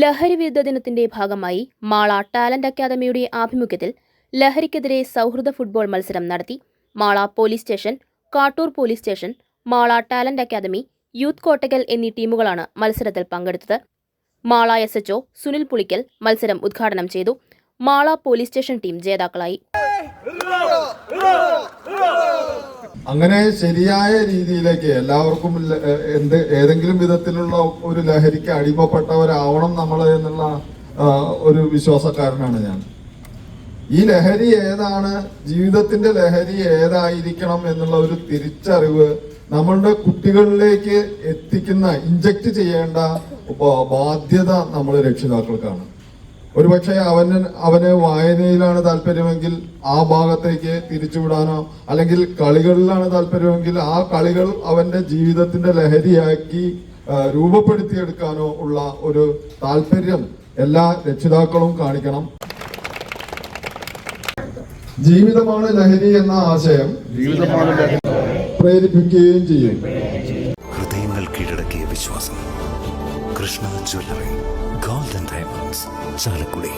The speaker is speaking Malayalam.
ലഹരി വിരുദ്ധ ദിനത്തിന്റെ ഭാഗമായി മാള ടാലന്റ് അക്കാദമിയുടെ ആഭിമുഖ്യത്തിൽ ലഹരിക്കെതിരെ സൗഹൃദ ഫുട്ബോൾ മത്സരം നടത്തി. Mala police station Kattoor police station Mala talent academy youth Kottakkal എന്നീ ടീമുകളാണ് മത്സരത്തിൽ പങ്കെടുത്തത്. മാള എസ് എച്ച്ഒ സുനിൽ പുളിക്കൽ മത്സരം ഉദ്ഘാടനം ചെയ്തു. മാള പോലീസ് സ്റ്റേഷൻ ടീം ജേതാക്കളായി. അങ്ങനെ ശരിയായ രീതിയിലേക്ക് എല്ലാവർക്കും എന്ത് ഏതെങ്കിലും വിധത്തിലുള്ള ഒരു ലഹരിക്ക് അടിമപ്പെട്ടവരാവണം നമ്മൾ എന്നുള്ള ഒരു വിശ്വാസക്കാരനാണ് ഞാൻ. ഈ ലഹരി ഏതാണ് ജീവിതത്തിന്റെ ലഹരി ഏതായിരിക്കണം എന്നുള്ള ഒരു തിരിച്ചറിവ് നമ്മളുടെ കുട്ടികളിലേക്ക് എത്തിക്കുന്ന ഇഞ്ചക്ട് ചെയ്യേണ്ട ബാധ്യത നമ്മൾ രക്ഷിതാക്കൾക്കാണ്. ഒരുപക്ഷെ അവന് അവന് വായനയിലാണ് താല്പര്യമെങ്കിൽ ആ ഭാഗത്തേക്ക് തിരിച്ചുവിടാനോ അല്ലെങ്കിൽ കളികളിലാണ് താല്പര്യമെങ്കിൽ ആ കളികൾ അവന്റെ ജീവിതത്തിന്റെ ലഹരിയാക്കി രൂപപ്പെടുത്തിയെടുക്കാനോ ഉള്ള ഒരു താല്പര്യം എല്ലാ രക്ഷിതാക്കളും കാണിക്കണം. ജീവിതമാണ് ലഹരി എന്ന ആശയം പ്രേരിപ്പിക്കുകയും ചെയ്യും. ഹൃദയങ്ങൾ കീഴടക്കിയ വിശ്വാസം. Krishna jewellery golden diamonds Chalakudy